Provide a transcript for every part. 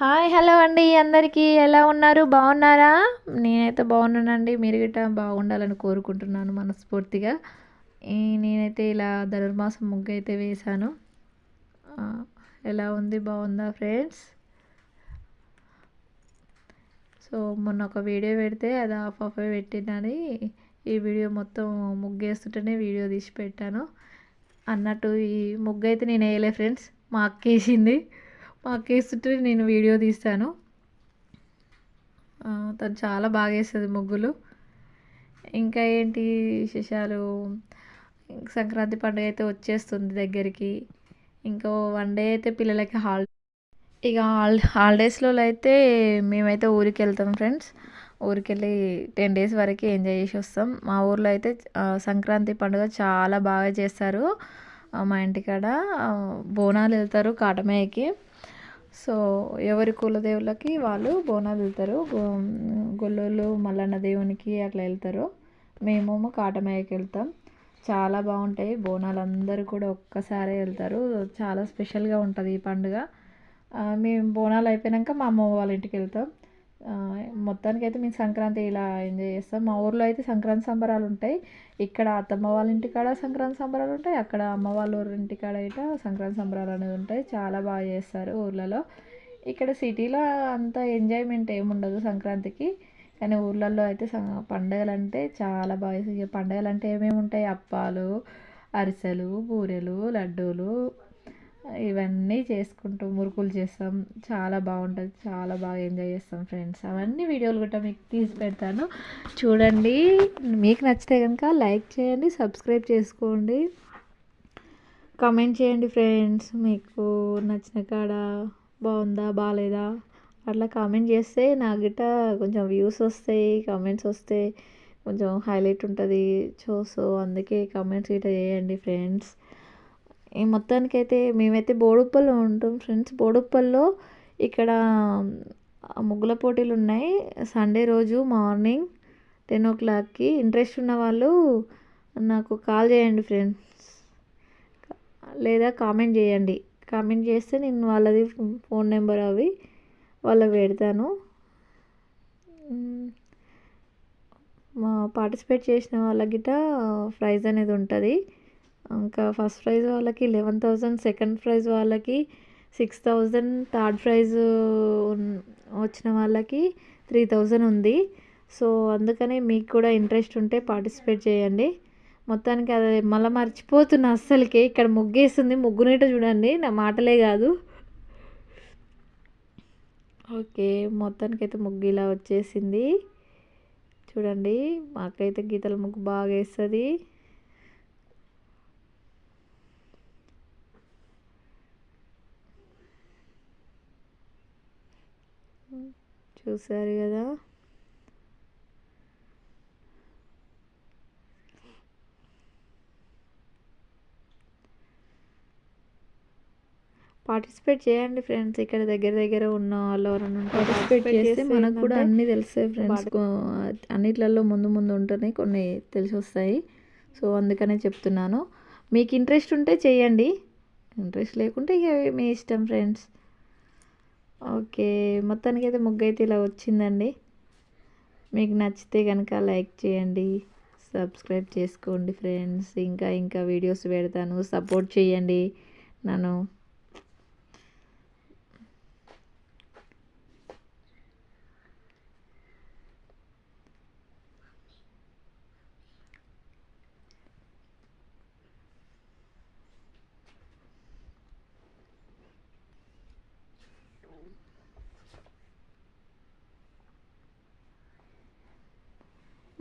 Hi hello అండి అందరికీ. ఎలా ఉన్నారు? బాగున్నారా? నేనైతే బాగున్నానండి. మీరు గిట్ట బాగుండాలని కోరుకుంటున్నాను మనస్ఫూర్తిగా. నేనైతే ఇలా ధనుర్మాసం ముగ్గు అయితే వేశాను. ఎలా ఉంది? బాగుందా ఫ్రెండ్స్? సో మొన్న ఒక వీడియో పెడితే అది ఆఫ్ ఆఫ్ పెట్టినని ఈ వీడియో మొత్తం ముగ్గు వేస్తుంటేనే వీడియో తీసి పెట్టాను. అన్నట్టు ఈ ముగ్గు అయితే నేను వేయలే ఫ్రెండ్స్. మా అక్క వేసింది. మా నేను వీడియో తీస్తాను తను చాలా బాగా వేస్తుంది ముగ్గులు. ఇంకా ఏంటి విశేషాలు? సంక్రాంతి పండుగ అయితే వచ్చేస్తుంది దగ్గరికి. ఇంకో వన్ డే అయితే పిల్లలకి హాల్ ఇక హాల్ హాలిడేస్లో అయితే మేమైతే ఊరికి వెళ్తాం ఫ్రెండ్స్. ఊరికి వెళ్ళి టెన్ డేస్ వరకు ఎంజాయ్ చేసి వస్తాం. మా ఊర్లో అయితే సంక్రాంతి పండుగ చాలా బాగా చేస్తారు. మా ఇంటికాడ బోనాలు వెళ్తారు కాటమయ్యకి. సో ఎవరి కులదేవులకి వాళ్ళు బోనాలు వెళ్తారు గో- గొల్లోళ్ళు మల్లన్న దేవునికి అట్లా వెళ్తారు. మేమేమో కాటమయ్యకి వెళ్తాం. చాలా బాగుంటాయి. బోనాలు అందరూ కూడా ఒక్కసారే వెళ్తారు. చాలా స్పెషల్గా ఉంటుంది ఈ పండుగ. మేము బోనాలు అయిపోయాక మా అమ్మ వాళ్ళ ఇంటికి వెళ్తాం. మొత్తానికి అయితే మేము సంక్రాంతి ఇలా ఎంజాయ్ చేస్తాం. మా ఊర్లో అయితే సంక్రాంతి సంబరాలు ఉంటాయి. ఇక్కడ అత్తమ్మ వాళ్ళ ఇంటికాడ సంక్రాంతి సంబరాలు ఉంటాయి. అక్కడ అమ్మ వాళ్ళ ఊరి ఇంటికాడ ఇట సంక్రాంతి సంబరాలు అనేది ఉంటాయి. చాలా బాగా చేస్తారు ఊర్లలో. ఇక్కడ సిటీలో అంత ఎంజాయ్మెంట్ ఏముండదు సంక్రాంతికి. కానీ ఊర్లలో అయితే పండగలు అంటే చాలా బాగా చేస్తారు. పండగలు అంటే ఏమేమి ఉంటాయి? అప్పాలు అరిసెలు బూరెలు లడ్డూలు ఇవన్నీ చేసుకుంటూ మురుకులు చేస్తాం. చాలా బాగుంటుంది. చాలా బాగా ఎంజాయ్ చేస్తాం ఫ్రెండ్స్ అవన్నీ వీడియోలు కూడా మీకు తీసి పెడతాను. చూడండి. మీకు నచ్చితే కనుక లైక్ చేయండి సబ్స్క్రైబ్ చేసుకోండి. కామెంట్ చేయండి ఫ్రెండ్స్ మీకు నచ్చిన కాడ బాగుందా బాగాలేదా అట్లా కామెంట్ చేస్తే నా గిట్ట కొంచెం వ్యూస్ వస్తాయి కామెంట్స్ వస్తాయి కొంచెం హైలైట్ ఉంటుంది. సో సో అందుకే కామెంట్స్ గిట్ట చేయండి ఫ్రెండ్స్ ఈ మొత్తానికైతే మేమైతే బోడుప్పల్లో ఉంటాం ఫ్రెండ్స్. బోడుప్పల్లో ఇక్కడ ముగ్గుల పోటీలు ఉన్నాయి సండే రోజు మార్నింగ్ టెన్ ఓ క్లాక్కి ఇంట్రెస్ట్ ఉన్న వాళ్ళు నాకు కాల్ చేయండి ఫ్రెండ్స్. లేదా కామెంట్ చేయండి. కామెంట్ చేస్తే నేను వాళ్ళది ఫోన్ నెంబర్ అవి వాళ్ళకి పెడతాను. మా పార్టిసిపేట్ చేసిన వాళ్ళకి గిట్ట ప్రైజ్ అనేది ఉంటుంది. ఇంకా ఫస్ట్ ప్రైజ్ వాళ్ళకి లెవెన్ థౌజండ్ సెకండ్ ప్రైజ్ వాళ్ళకి సిక్స్ థౌజండ్ థర్డ్ ప్రైజ్ వచ్చిన వాళ్ళకి త్రీ థౌజండ్ ఉంది. సో అందుకనే మీకు కూడా ఇంట్రెస్ట్ ఉంటే పార్టిసిపేట్ చేయండి. మొత్తానికి అది మళ్ళీ మర్చిపోతున్నా అస్సలకి. ఇక్కడ ముగ్గేస్తుంది ముగ్గునేట చూడండి. నా మాటలే కాదు. ఓకే మొత్తానికి అయితే ముగ్గు ఇలా వచ్చేసింది. చూడండి మాకైతే గీతల ముగ్గు బాగా వేస్తుంది. చూసారు కదా. పార్టిసిపేట్ చేయండి ఫ్రెండ్స్ ఇక్కడ దగ్గర దగ్గర ఉన్న వాళ్ళు ఎవరైనా పార్టిసిపేట్ చేస్తే మనకు కూడా అన్నీ తెలుస్తాయి ఫ్రెండ్స్. అన్నిట్లలో ముందు ముందు ఉంటున్నాయి కొన్ని తెలిసి వస్తాయి సో అందుకనే చెప్తున్నాను. మీకు ఇంట్రెస్ట్ ఉంటే చేయండి. ఇంట్రెస్ట్ లేకుంటే ఇక మీ ఇష్టం ఫ్రెండ్స్. ఓకే మొత్తానికి అయితే ముగ్గు అయితే ఇలా వచ్చిందండి. మీకు నచ్చితే కనుక లైక్ చేయండి సబ్స్క్రైబ్ చేసుకోండి ఫ్రెండ్స్. ఇంకా ఇంకా వీడియోస్ పెడతాను. సపోర్ట్ చేయండి నన్ను.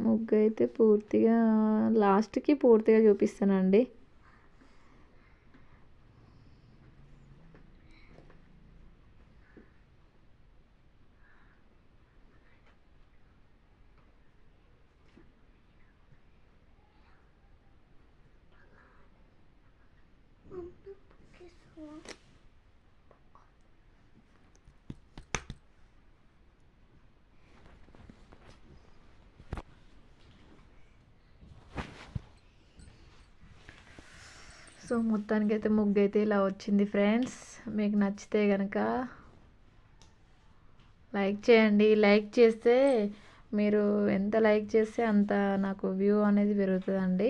ముగ్గు అయితే పూర్తిగా లాస్ట్కి పూర్తిగా చూపిస్తానండి. సో మొత్తానికి అయితే ముగ్గు అయితే ఇలా వచ్చింది ఫ్రెండ్స్. మీకు నచ్చితే కనుక లైక్ చేయండి. లైక్ చేస్తే మీరు ఎంత లైక్ చేస్తే అంత నాకు వ్యూ అనేది పెరుగుతుందండి.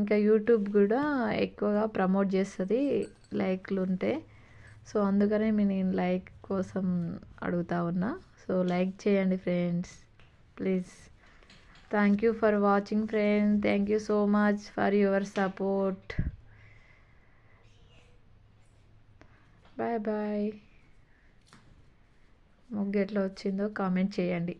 ఇంకా యూట్యూబ్ కూడా ఎక్కువగా ప్రమోట్ చేస్తుంది లైక్లు ఉంటే. సో అందుకనే మీ నేను లైక్ కోసం అడుగుతా ఉన్నా. సో లైక్ చేయండి friends. Please. Thank you for watching friends thank you so much for your support. Bye bye ముగ్గు ఎట్లా వచ్చిందో కామెంట్ చేయండి.